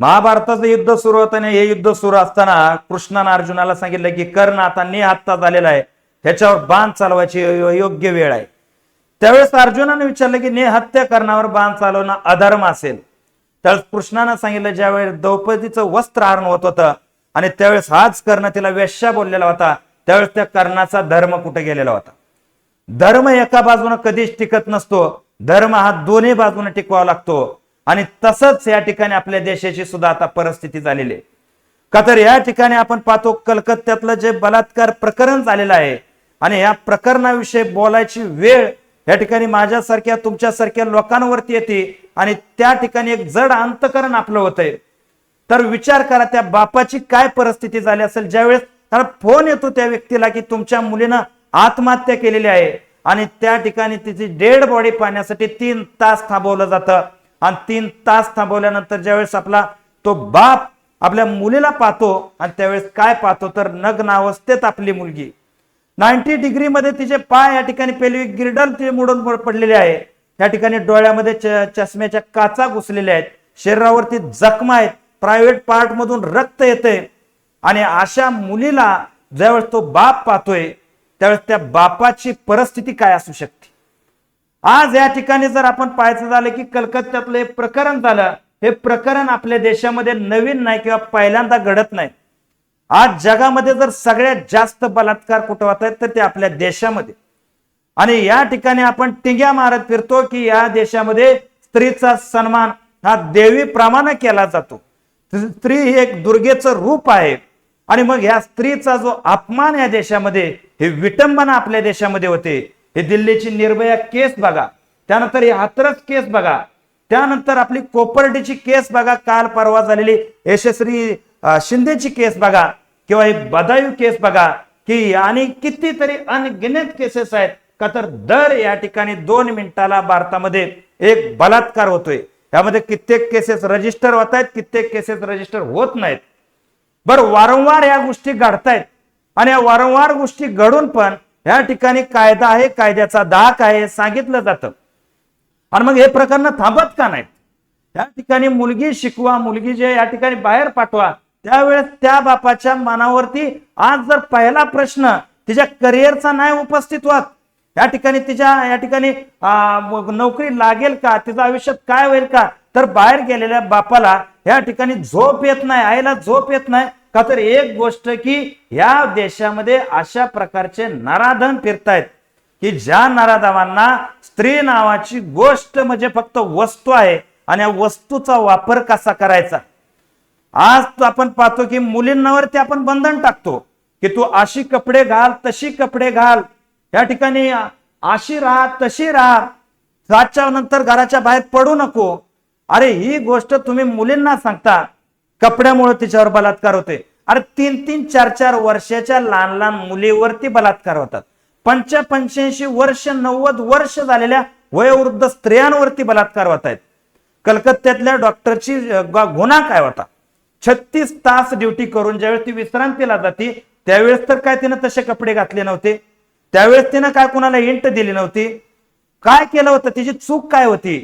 महाभारताचं युद्ध सुरू होताना हे युद्ध सुरू असताना कृष्णानं अर्जुनाला सांगितलं की कर्ण आता निहत्ता झालेला आहे. त्याच्यावर बाण चालवायची योग्य वेळ आहे. त्यावेळेस अर्जुनाने विचारलं की नेहत्या कर्णावर बाण चालवणं अधर्म असेल. त्यावेळेस कृष्णानं सांगितलं ज्यावेळेस द्रौपदीचं वस्त्र हरण होत होतं आणि त्यावेळेस हाच कर्ण तिला वेश्या बोललेला होता त्यावेळेस त्या कर्णाचा धर्म कुठे गेलेला होता? धर्म एका बाजूने कधीच टिकत नसतो. धर्म हा दोन्ही बाजूने टिकवावा लागतो. आणि तसंच या ठिकाणी आपल्या देशाची सुद्धा आता परिस्थिती झालेली आहे. का तर या ठिकाणी आपण पाहतो कलकत्त्यातलं जे बलात्कार प्रकरण झालेलं आहे आणि या प्रकरणाविषयी बोलायची वेळ या ठिकाणी माझ्यासारख्या तुमच्यासारख्या लोकांवरती येते आणि त्या ठिकाणी एक जड अंतकरण आपलं होतंय. तर विचार करा त्या बापाची काय परिस्थिती झाली असेल ज्यावेळेस त्याला फोन येतो त्या व्यक्तीला की तुमच्या मुलीनं आत्महत्या केलेली आहे आणि त्या ठिकाणी तिची डेड बॉडी पाहण्यासाठी तीन तास थांबवलं जातं. आणि तीन तास थांबवल्यानंतर ज्यावेळेस आपला तो बाप आपल्या मुलीला पाहतो आणि त्यावेळेस काय पाहतो तर नग्न अवस्थेत आपली मुलगी. नाईन्टी डिग्री मध्ये तिचे पाय या ठिकाणी पेलवी गिरडल तिचे मोडून पडलेले आहे. या ठिकाणी डोळ्यामध्ये च- चष्म्याच्या काचा घुसलेल्या आहेत. शरीरावरती जखमा आहेत. प्रायव्हेट पार्ट मधून रक्त येते आणि अशा मुलीला ज्यावेळेस तो बाप पाहतोय त्यावेळेस त्या बापाची परिस्थिती काय असू शकते? आज या ठिकाणी जर आपण पाहायचं झालं की कलकत्त्यातलं हे प्रकरण झालं हे प्रकरण आपल्या देशामध्ये नवीन नाही किंवा पहिल्यांदा घडत नाही. आज जगामध्ये जर सगळ्यात जास्त बलात्कार कुठं होत आहेत तर ते आपल्या देशामध्ये. आणि या ठिकाणी आपण टिंग्या मारत फिरतो की या देशामध्ये स्त्रीचा सन्मान हा देवी प्रमाणे केला जातो. स्त्री ही एक दुर्गेचं रूप आहे. आणि मग या स्त्रीचा जो अपमान या देशामध्ये हे विटंबना आपल्या देशामध्ये होते. हे दिल्लीची निर्भया केस बघा. त्यानंतर ही हाथरस केस बघा. त्यानंतर आपली कोपर्डीची केस बघा. काल परवा झालेली यशस्वी शिंदेची केस बघा. किंवा ही बदायू केस बघा. की आणि कितीतरी अनगिनत केसेस आहेत. का तर दर या ठिकाणी दोन मिनिटाला भारतामध्ये एक बलात्कार होतोय. यामध्ये कित्येक केसेस रजिस्टर होत आहेत कित्येक केसेस रजिस्टर होत नाहीत. बरं वारंवार या गोष्टी घडतायत. आणि या वारंवार गोष्टी घडून पण या ठिकाणी कायदा आहे कायद्याचा दाख आहे हे सांगितलं जातं. आणि मग हे प्रकरण थांबत का नाहीत? या ठिकाणी मुलगी शिकवा मुलगी जे या ठिकाणी बाहेर पाठवा त्यावेळेस त्या बापाच्या मनावरती आज जर पहिला प्रश्न तिच्या करिअरचा नाही उपस्थित होत या ठिकाणी तिच्या या ठिकाणी नोकरी लागेल का तिचं आयुष्यात काय होईल का तर बाहेर गेलेल्या बापाला या ठिकाणी झोप येत नाही आईला झोप येत नाही का तर एक गोष्ट की या देशामध्ये अशा प्रकारचे नराधन फिरतायत की ज्या नराधवांना स्त्री नावाची गोष्ट म्हणजे फक्त वस्तू आहे आणि या वस्तूचा वापर कसा करायचा? आज आपण पाहतो की मुलींवरती आपण बंधन टाकतो की तू अशी कपडे घाल तशी कपडे घाल. या ठिकाणी अशी राहा तशी राहा. सातच्या नंतर घराच्या बाहेर पडू नको. अरे ही गोष्ट तुम्ही मुलींना सांगता. कपड्यामुळे तिच्यावर बलात्कार होते. अरे तीन तीन चार चार वर्षाच्या लहान लहान मुलीवरती बलात्कार होतात. पंच पंच्याऐंशी वर्ष नव्वद वर्ष झालेल्या वयोवृद्ध स्त्रियांवरती बलात्कार होत आहेत. कलकत्त्यातल्या डॉक्टरची गुन्हा काय होता? छत्तीस तास ड्युटी करून ज्यावेळेस ती विश्रांतीला जाती त्यावेळेस तर काय तिनं तसे कपडे घातले नव्हते. त्यावेळेस तिनं काय कुणाला इंट दिली नव्हती? काय केलं होतं? तिची चूक काय होती?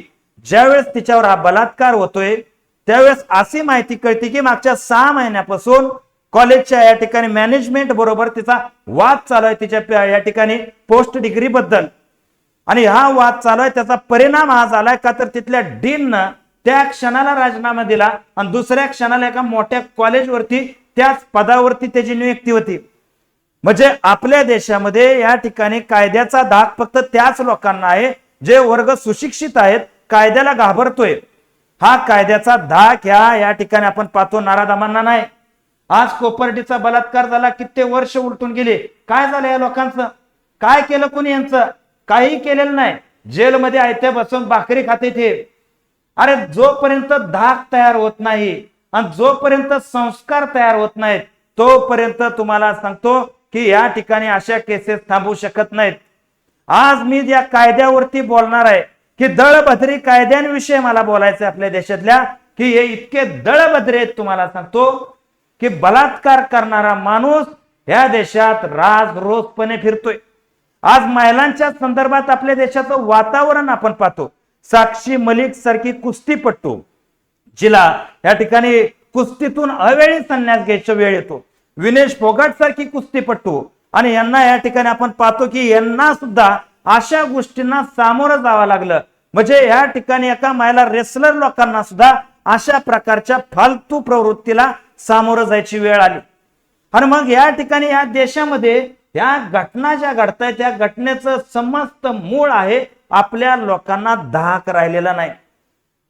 ज्यावेळेस तिच्यावर हा बलात्कार होतोय त्यावेळेस अशी माहिती कळते की मागच्या सहा महिन्यापासून कॉलेजच्या या ठिकाणी मॅनेजमेंट बरोबर तिचा वाद चालू आहे. तिच्या या ठिकाणी पोस्ट डिग्री बद्दल. आणि हा वाद चालू आहे. त्याचा परिणाम हा झालाय का तर तिथल्या डीननं त्या क्षणाला राजीनामा दिला आणि दुसऱ्या क्षणाला एका मोठ्या कॉलेजवरती त्याच पदावरती त्याची नियुक्ती होती. म्हणजे आपल्या देशामध्ये या ठिकाणी कायद्याचा धाक फक्त त्याच लोकांना आहे. जे वर्ग सुशिक्षित आहेत कायद्याला घाबरतोय. हा कायद्याचा धाक ह्या या ठिकाणी आपण पाहतो नाराधामांना नाही. आज कोपर्डीचा बलात्कार झाला कित्येक वर्ष उलटून गेले. काय झालं या लोकांचं? काय केलं कोणी यांचं? काही केलेलं नाही. जेलमध्ये आयत्या बसून भाकरी खाते ते. अरे जोपर्यंत धाक तयार होत नाही आणि जोपर्यंत संस्कार तयार होत नाहीत तोपर्यंत तुम्हाला सांगतो की या ठिकाणी अशा केसेस थांबू शकत नाहीत. आज मी या कायद्यावरती बोलणार आहे. की दळभद्री कायद्यांविषयी मला बोलायचं आपल्या देशातल्या की हे इतके दळभद्रे आहेत तुम्हाला सांगतो की बलात्कार करणारा माणूस या देशात राज रोजपणे फिरतोय. आज महिलांच्या संदर्भात आपल्या देशाचं वातावरण आपण पाहतो. साक्षी मलिक सारखी कुस्तीपट्टू जिला या ठिकाणी कुस्तीतून अवेळी संन्यास घ्यायचा वेळ येतो. विनेश फोगाट सारखी कुस्तीपट्टू आणि यांना या ठिकाणी आपण पाहतो की यांना सुद्धा अशा गोष्टींना सामोरं जावं लागलं. म्हणजे या ठिकाणी एका मायला रेसलर लोकांना सुद्धा अशा प्रकारच्या फालतू प्रवृत्तीला सामोरं जायची वेळ आली. आणि मग या ठिकाणी या देशामध्ये या घटना ज्या घडतायत त्या घटनेचं समस्त मूळ आहे आपल्या लोकांना धाक राहिलेला नाही.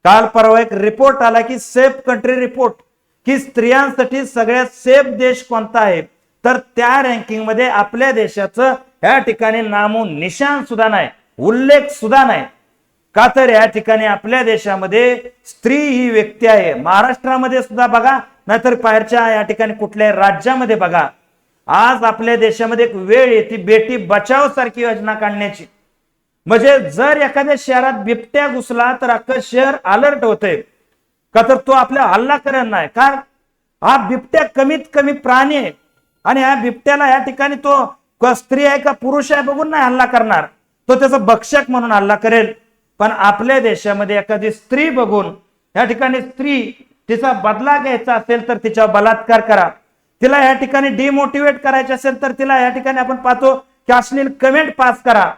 काल परवा एक रिपोर्ट आला की सेफ कंट्री रिपोर्ट की स्त्रियांसाठी सगळ्यात सेफ देश कोणता आहे? तर त्या रँकिंगमध्ये आपल्या देशाचं या ठिकाणी नामो निशान सुद्धा नाही उल्लेख सुद्धा नाही. का तर या ठिकाणी आपल्या देशामध्ये स्त्री ही व्यक्ती आहे. महाराष्ट्रामध्ये सुद्धा बघा नाहीतर बाहेरच्या या ठिकाणी कुठल्याही राज्यामध्ये बघा. आज आपल्या देशामध्ये एक वेळ येते बेटी बचाव सारखी योजना काढण्याची. म्हणजे जर एखाद्या शहरात बिबट्या घुसला तर अख्खं शहर अलर्ट होतंय. का तर तो आपल्या हल्ला करत नाही. का? हा बिबट्या कमीत कमी प्राणी आहे. आणि ह्या बिबट्याला या ठिकाणी तो स्त्री आहे का पुरुष आहे बघून नाही हल्ला करणार. तो त्याचा भक्षक म्हणून हल्ला करेल. पण आपल्या देशामध्ये एखादी स्त्री बघून या ठिकाणी स्त्री तिचा बदला घ्यायचा असेल तर तिच्यावर बलात्कार करा. तिला या ठिकाणी डिमोटिवेट करायचे असेल तर तिला या ठिकाणी आपण पाहतो की अश्लील कमेंट पास करा.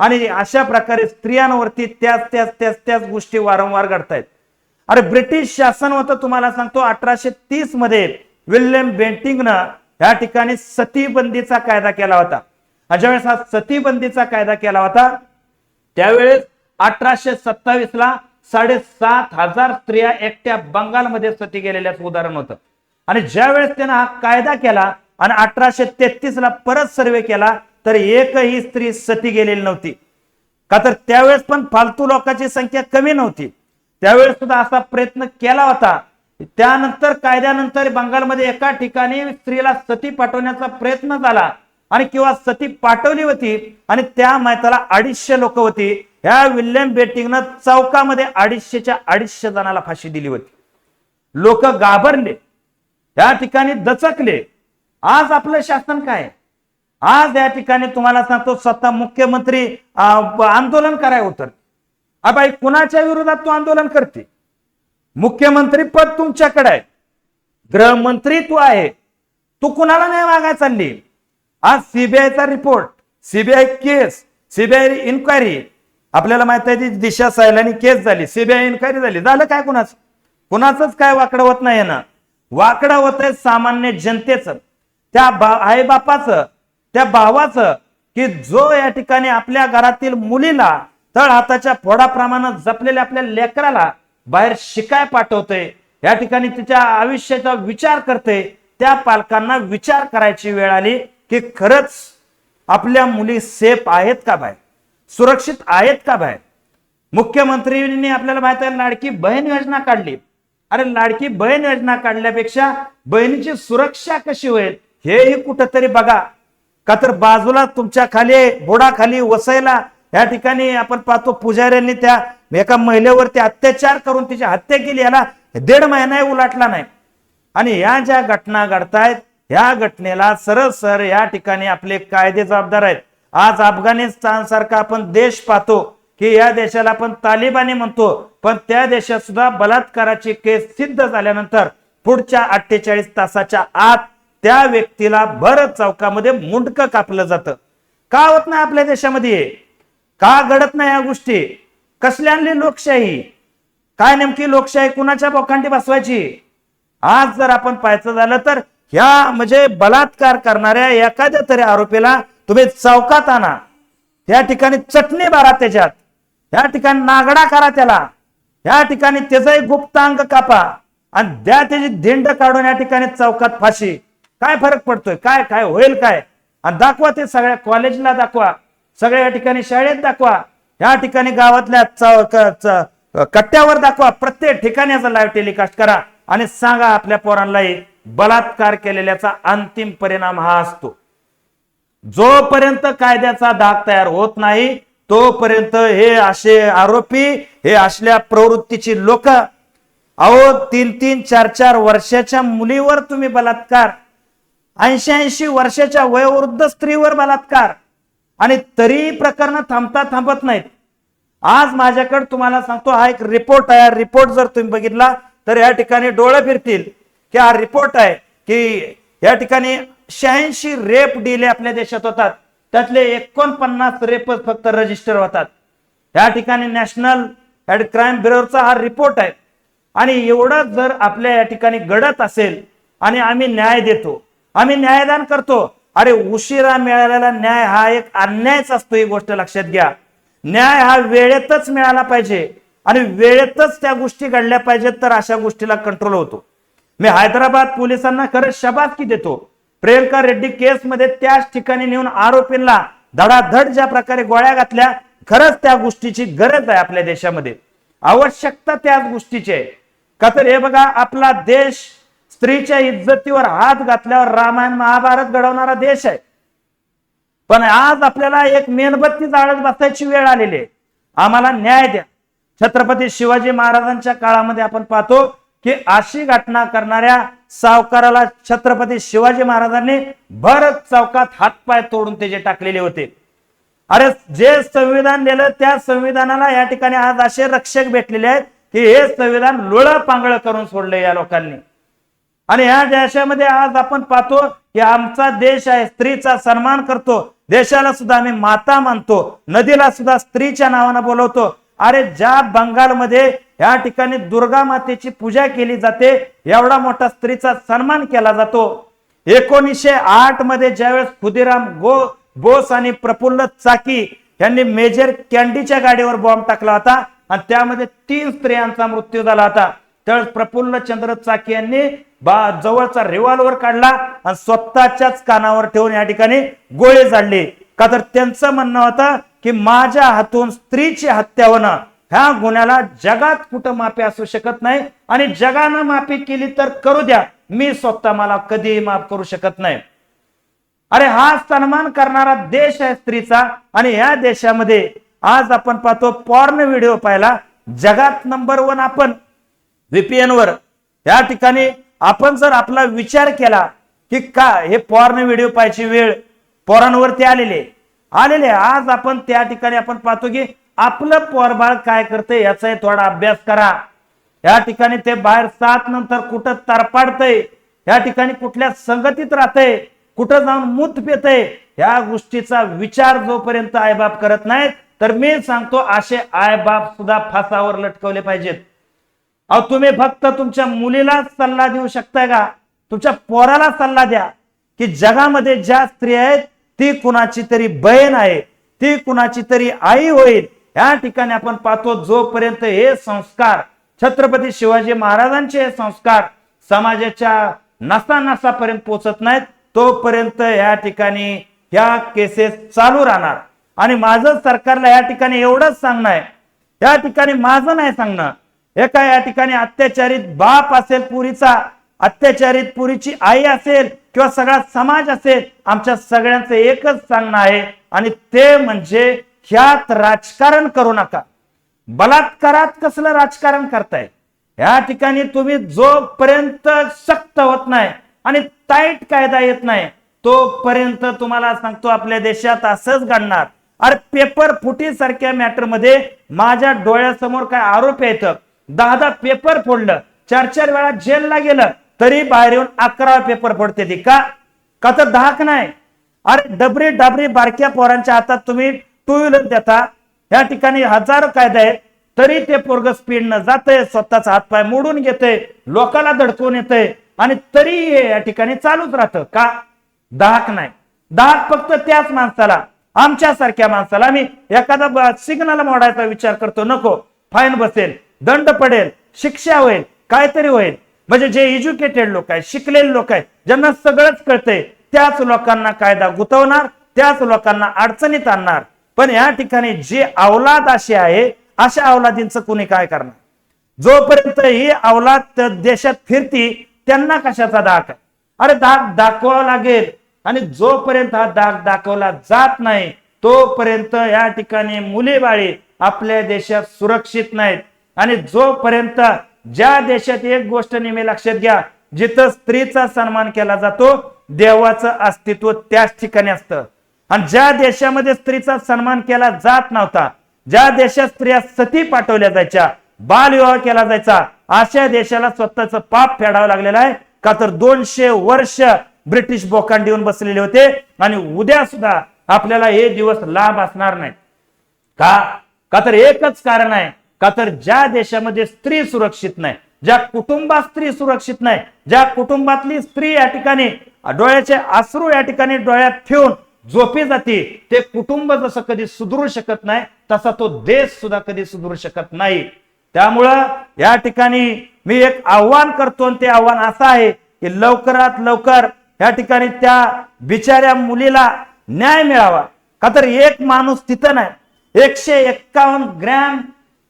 आणि अशा प्रकारे स्त्रियांवरती त्याच त्याच त्याच त्याच गोष्टी वारंवार घडतायत. अरे ब्रिटिश शासन होतं तुम्हाला सांगतो अठराशे तीसमध्ये विल्यम बेंटिंगनं या ठिकाणी सतीबंदीचा कायदा केला होता. आणि ज्यावेळेस हा सतीबंदीचा कायदा केला होता त्यावेळेस अठराशे सत्तावीस ला साडेसात हजार स्त्रिया एकट्या बंगालमध्ये सती गेलेल्याचं उदाहरण होतं. आणि ज्यावेळेस त्यानं हा कायदा केला आणि अठराशे तेहतीस ला परत सर्वे केला तर एकही स्त्री सती गेलेली नव्हती. का तर त्यावेळेस पण फालतू लोकांची संख्या कमी नव्हती. त्यावेळेस सुद्धा असा प्रयत्न केला होता. त्यानंतर कायद्यानंतर बंगालमध्ये एका ठिकाणी स्त्रीला सती पाठवण्याचा प्रयत्न झाला आणि किंवा सती पाठवली होती आणि त्या माहिताला अडीचशे लोक होती. ह्या विल्यम बेटिंगनं चौकामध्ये अडीचशेच्या अडीचशे जणाला फाशी दिली होती. लोक घाबरले. त्या ठिकाणी दचकले. आज आपलं शासन काय? आज या ठिकाणी तुम्हाला सांगतो स्वतः मुख्यमंत्री आंदोलन कराय उतर बाई कुणाच्या विरोधात तू आंदोलन करते? मुख्यमंत्री पद तुमच्याकडे आहे. गृहमंत्री तू आहे. तू कुणाला नाही मागाय चालली? आज सीबीआयचा report CBI case CBI inquiry आपल्याला माहीत आहे ती दिशा सायलानी केस झाली सीबीआय इन्क्वायरी झाली? झालं काय कुणाच? कुणाचंच काय वाकडं होत नाही ना. वाकडं होत आहे सामान्य जनतेचं. त्या बा आई बापाचं त्या भावाचं की जो या ठिकाणी आपल्या घरातील मुलीला तळ हाताच्या फोडाप्रमाणे जपलेल्या आपल्या लेकराला बाहेर शिकाय पाठवते या ठिकाणी तिच्या आयुष्याचा विचार करते त्या पालकांना विचार करायची वेळ आली की खरंच आपल्या मुली सेफ आहेत का बाहेर? सुरक्षित आहेत का बाहेर? मुख्यमंत्रीने आपल्याला माहीत आहे लाडकी बहीण योजना काढली. अरे लाडकी बहीण योजना काढल्यापेक्षा बहिणीची सुरक्षा कशी होईल हेही कुठंतरी बघा. का तर बाजूला तुमच्या खाली बोडाखाली वसायला या ठिकाणी आपण पाहतो पुजाऱ्यांनी त्या एका महिलेवरती अत्याचार करून तिची हत्या केली याला दीड महिनाही उलाटला नाही. आणि या ज्या घटना घडतायत या घटनेला सरळ सर या ठिकाणी आपले कायदे जबाबदार आहेत. आज अफगाणिस्तान सारखा आपण देश पाहतो की या देशाला आपण तालिबानी म्हणतो पण त्या देशात सुद्धा बलात्काराची केस सिद्ध झाल्यानंतर पुढच्या अठ्ठेचाळीस तासाच्या आत त्या व्यक्तीला भर चौकामध्ये मुंडक कापलं जातं. का होत नाही आपल्या देशामध्ये? का घडत नाही या गोष्टी? कसली आणली लोकशाही? काय नेमकी लोकशाही कुणाच्या बोखांडी बसवायची? आज जर आपण पाहायचं झालं तर ह्या म्हणजे बलात्कार करणाऱ्या एखाद्या तरी आरोपीला तुम्ही चौकात आणा. या ठिकाणी चटणी मारा त्याच्यात. या ठिकाणी नागडा करा त्याला. या ठिकाणी त्याचाही गुप्तांग कापा. आणि द्या त्याची धिंड काढून या ठिकाणी चौकात फाशी. काय फरक पडतोय? काय काय होईल काय? आणि दाखवा ते सगळ्या कॉलेजला दाखवा. सगळ्या या ठिकाणी शाळेत दाखवा. या ठिकाणी गावातल्या चौ- कट्ट्यावर दाखवा. प्रत्येक ठिकाणी याचा लाईव्ह टेलिकास्ट करा. आणि सांगा आपल्या पोरांनाही बलात्कार केलेल्याचा अंतिम परिणाम हा असतो. जोपर्यंत कायद्याचा धाक तयार होत नाही तोपर्यंत हे असे आरोपी हे असल्या प्रवृत्तीची लोक अहो तीन तीन चार चार वर्षाच्या मुलीवर तुम्ही बलात्कार ऐंशी ऐंशी वर्षाच्या वयोवृद्ध स्त्रीवर बलात्कार आणि तरी प्रकरण थांबता थांबत नाहीत. आज माझ्याकडे तुम्हाला सांगतो हा एक रिपोर्ट आहे. रिपोर्ट जर तुम्ही बघितला तर या ठिकाणी डोळे फिरतील की हा रिपोर्ट आहे की या ठिकाणी शहाऐंशी रेप डिले आपल्या देशात होतात. त्यातले एकोणपन्नास रेपच फक्त रजिस्टर होतात. या ठिकाणी नॅशनल क्राईम ब्युरोचा हा रिपोर्ट आहे. आणि एवढं जर आपल्या या ठिकाणी घडत असेल आणि आम्ही न्याय देतो आम्ही न्यायदान करतो अरे उशिरा मिळालेला न्याय हा एक अन्यायच असतो ही गोष्ट लक्षात घ्या. न्याय हा वेळेतच मिळाला पाहिजे आणि वेळेतच त्या गोष्टी घडल्या पाहिजेत तर अशा गोष्टीला कंट्रोल होतो. मी हैदराबाद पोलिसांना खरंच शबाबकी देतो. प्रियंका रेड्डी केसमध्ये त्याच ठिकाणी नेऊन आरोपींना धडाधड ज्या प्रकारे गोळ्या घातल्या खरंच त्या गोष्टीची गरज आहे आपल्या देशामध्ये. आवश्यकता त्याच गोष्टीची आहे. का तर हे बघा आपला देश स्त्रीच्या इज्जतीवर हात घातल्यावर रामायण महाभारत घडवणारा देश आहे. पण आज आपल्याला एक मेणबत्ती जाळत बसायची वेळ आलेली आहे. आम्हाला न्याय द्या. छत्रपती शिवाजी महाराजांच्या काळामध्ये आपण पाहतो की अशी घटना करणाऱ्या सावकाराला छत्रपती शिवाजी महाराजांनी भरत चौकात हातपाय तोडून ते जे टाकलेले होते. अरे जे संविधान दिलं त्या संविधानाला या ठिकाणी आज असे रक्षक भेटलेले आहेत की हे संविधान लोळ पांगळ करून सोडले या लोकांनी. आणि या देशामध्ये आज आपण पाहतो की आमचा देश आहे स्त्रीचा सन्मान करतो. देशाला सुद्धा आम्ही माता मानतो. नदीला सुद्धा स्त्रीच्या नावानं बोलवतो. अरे ज्या बंगालमध्ये या ठिकाणी दुर्गा मातेची पूजा केली जाते. एवढा मोठा स्त्रीचा सन्मान केला जातो. एकोणीसशे आठमध्ये ज्यावेळेस खुदिराम गो बोस आणि प्रफुल्ल चाकी यांनी मेजर कॅन्डीच्या गाडीवर बॉम्ब टाकला होता आणि त्यामध्ये तीन स्त्रियांचा मृत्यू झाला होता. त्यावेळेस प्रफुल्ल चंद्र चाकी यांनी बा जवळचा रिव्हॉल्वर काढला आणि स्वतःच्याच कानावर ठेवून या ठिकाणी गोळे झाडले. का तर त्यांचं म्हणणं होतं की माझ्या हातून स्त्रीची हत्या होणं. ह्या गुन्ह्याला जगात कुठं माफी असू शकत नाही आणि जगानं माफी केली तर करू द्या. मी स्वतः मला कधीही माफ करू शकत नाही. अरे हा सन्मान करणारा देश आहे स्त्रीचा आणि या देशामध्ये आज आपण पाहतो पॉर्न व्हिडिओ पाहिला जगात नंबर वन आपण व्हीपीएन वर. या ठिकाणी आपण जर आपला विचार केला की का हे पॉर्न व्हिडिओ पाहायची वेळ पोरांवरती आलेले आलेले आज आपण त्या ठिकाणी आपण पाहतो की आपलं पोरबाळ काय करते याचा थोडा अभ्यास करा. या ठिकाणी ते बाहेर सात नंतर कुठं तरपाडतंय या ठिकाणी कुठल्या संगतीत राहतंय कुठं जाऊन मूत पेतय या गोष्टीचा विचार जोपर्यंत आईबाप करत नाहीत तर मी सांगतो असे आईबाप सुद्धा फासावर लटकवले पाहिजेत. अहो तुम्ही फक्त तुमच्या मुलीला सल्ला देऊ शकताय का? तुमच्या पोराला सल्ला द्या की जगामध्ये ज्या स्त्री आहेत ती कुणाची तरी बहीण आहे ती कुणाची तरी आई होईल या ठिकाणी आपण पाहतो जोपर्यंत हे संस्कार छत्रपती शिवाजी महाराजांचे हे संस्कार समाजाच्या नसा नसापर्यंत पोचत नाहीत तोपर्यंत या ठिकाणी ह्या केसेस चालू राहणार. आणि माझं सरकारला या ठिकाणी एवढंच सांगणं आहे या ठिकाणी माझं नाही सांगणं. एका या ठिकाणी अत्याचारित बाप असेल पुरीचा अत्याचारित पुरीची आई असेल किंवा सगळा समाज असेल आमच्या सगळ्यांचं एकच सांगणं आहे. आणि ते म्हणजे ह्यात राजकारण करू नका. बलात्कारात कसलं राजकारण करताय? या ठिकाणी तुम्ही जोपर्यंत सक्त होत नाही आणि टाईट कायदा येत नाही तोपर्यंत तुम्हाला सांगतो आपल्या देशात असंच घडणार. अरे पेपर फुटी सारख्या मॅटरमध्ये माझ्या डोळ्यासमोर काय आरोप येत दहा दहा पेपर फोडलं. चार चार वेळा जेलला गेलं तरी बाहेर येऊन अकरा पेपर फोडते ती का? का तर धाक नाही? अरे डबरी डबरी बारक्या पोरांच्या हातात तुम्ही टू व्हीलर देता या ठिकाणी हजारो कायदे आहेत तरी ते पोरग स्पीड न स्वतःचा हातपाय मोडून घेते लोकाला धडकवून येतंय आणि तरी हे या ठिकाणी चालूच राहतं. का? दाहक नाही. दाहक फक्त त्याच माणसाला आमच्या सारख्या माणसाला. आम्ही एखादा सिग्नल मोडायचा विचार करतो नको. फाईन बसेल दंड पडेल शिक्षा होईल काहीतरी होईल. म्हणजे जे एज्युकेटेड लोक आहेत शिकलेले लोक आहेत ज्यांना सगळंच कळतंय त्याच लोकांना कायदा गुतवणार त्याच लोकांना अडचणीत आणणार. पण या ठिकाणी जी अवलाद अशी आहे अशा अवलादींचं कुणी काय करणार? जोपर्यंत ही अवलाद देशात फिरती त्यांना कशाचा दाग आहे? अरे दाग दाखवावा लागेल. आणि जोपर्यंत हा दाग दाखवला जात नाही तोपर्यंत या ठिकाणी मुली बाळी आपल्या देशात सुरक्षित नाहीत. आणि जोपर्यंत ज्या देशात एक गोष्ट नेहमी लक्षात घ्या जिथं स्त्रीचा सन्मान केला जातो देवाचं अस्तित्व त्याच ठिकाणी असतं. आणि ज्या देशामध्ये स्त्रीचा सन्मान केला जात नव्हता ज्या देशात स्त्रिया सती पाठवल्या जायच्या बालविवाह केला जायचा अशा देशाला स्वतःच पाप फेडावं लागलेलं आहे. का तर दोनशे वर्ष ब्रिटिश बोकांड येऊन बसलेले होते आणि उद्या सुद्धा आपल्याला हे दिवस लाभ असणार नाही. का? का तर एकच कारण आहे. का तर ज्या देशामध्ये स्त्री सुरक्षित नाही ज्या कुटुंबात स्त्री सुरक्षित नाही ज्या कुटुंबातली स्त्री या ठिकाणी डोळ्याचे अश्रू या ठिकाणी डोळ्यात ठेवून झोपी जाते ते कुटुंब जसं कधी सुधरू शकत नाही तसा तो देश सुद्धा कधी सुधरू शकत नाही. त्यामुळं या ठिकाणी मी एक आव्हान करतो आणि ते आव्हान असं आहे की लवकरात लवकर या ठिकाणी त्या बिचाऱ्या मुलीला न्याय मिळावा. का तर एक माणूस तिथं नाही. एकशे एक्कावन्न ग्रॅम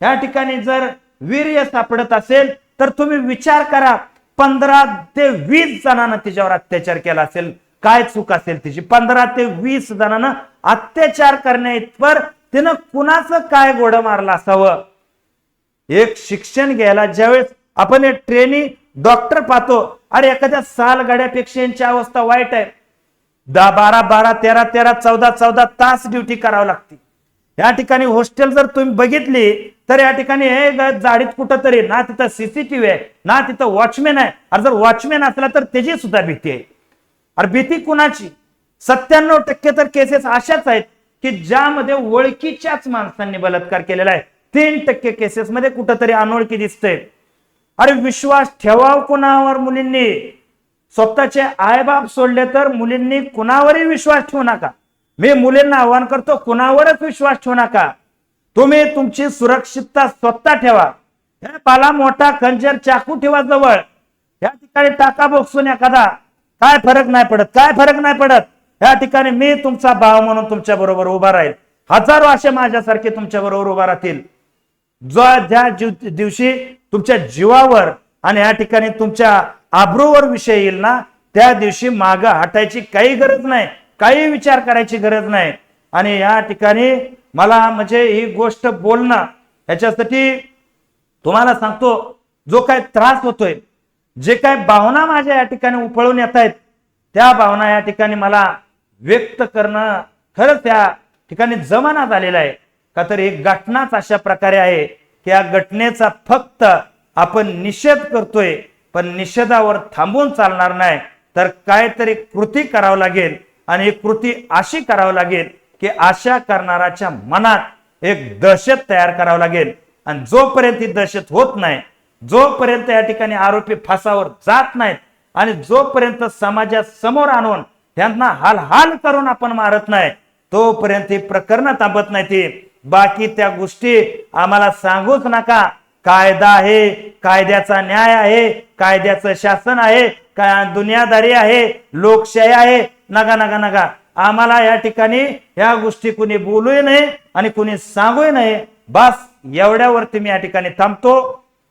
या ठिकाणी जर वीर्य सापडत असेल तर तुम्ही विचार करा पंधरा ते वीस जणांना तिच्यावर अत्याचार केला असेल. काय चूक असेल तिची? पंधरा ते वीस जणांना अत्याचार करण्या इतपर तिनं कुणाचं काय गोड मारलं असावं? एक शिक्षण घ्यायला ज्यावेळेस आपण एक ट्रेनी डॉक्टर पाहतो अरे एखाद्या साल गाड्यापेक्षा यांची अवस्था वाईट आहे. दहा बारा बारा तेरा तेरा चौदा चौदा तास ड्युटी करावी लागते. या ठिकाणी हॉस्टेल जर तुम्ही बघितली तर या ठिकाणी हे जाडीत कुठं तरी ना तिथं सीसीटीव्ही आहे ना तिथं वॉचमॅन आहे. अरे जर वॉचमॅन असला तर त्याची सुद्धा भीती आहे. अरे भीती कुणाची? सत्त्याण्णव टक्के तर केसेस अशाच आहेत की ज्यामध्ये ओळखीच्याच माणसांनी बलात्कार केलेला आहे. तीन टक्के केसेस मध्ये कुठंतरी अनोळखी दिसते अरे विश्वास ठेवाव कुणावर मुलींनी? स्वतःचे आईबाप सोडले तर मुलींनी कुणावरही विश्वास ठेवू नका. मी मुलींना आव्हान करतो कुणावरच विश्वास ठेवू नका. तुम्ही तुमची सुरक्षितता स्वतः ठेवा. हे पाला मोठा खंजर चाकू ठेवा जवळ. या ठिकाणी टाका बोक्सून एखादा. काय फरक नाही पडत काय फरक नाही पडत? या ठिकाणी मी तुमचा भाव म्हणून तुमच्या बरोबर उभा राहील. हजारो असे माझ्यासारखे तुमच्या बरोबर उभा राहतील. जो ज्या दिवशी तुमच्या जीवावर आणि या ठिकाणी तुमच्या आब्रूवर विषय येईल ना त्या दिवशी माग हटायची काही गरज नाही काही विचार करायची गरज नाही. आणि या ठिकाणी मला म्हणजे ही गोष्ट बोलणं ह्याच्यासाठी तुम्हाला सांगतो जो काय त्रास होतोय जे काय भावना माझ्या या ठिकाणी उफळून येत आहेत त्या भावना या ठिकाणी मला व्यक्त करणं खरंच त्या ठिकाणी जमाना झालेला आहे. का तर एक घटनाच अशा प्रकारे आहे की या घटनेचा फक्त आपण निषेध करतोय पण निषेधावर थांबून चालणार नाही. तर काहीतरी कृती करावं लागेल आणि ही कृती अशी करावं लागेल की अशा करणाराच्या मनात एक दहशत तयार करावं लागेल. आणि जोपर्यंत ही दहशत होत नाही जोपर्यंत या ठिकाणी आरोपी फासावर जात नाहीत आणि जोपर्यंत समाजात समोर आणून त्यांना हाल हाल करून आपण मारत नाही तोपर्यंत ही प्रकरण थांबत नाही ती बाकी त्या गोष्टी आम्हाला सांगूच नका. कायदा आहे कायद्याचा न्याय आहे कायद्याचं शासन आहे काय दुनियादारी आहे लोकशाही आहे. नका नगा नका आम्हाला या ठिकाणी या गोष्टी कुणी बोलूही नये आणि कुणी सांगूही नये. बस एवढ्यावरती मी या ठिकाणी थांबतो.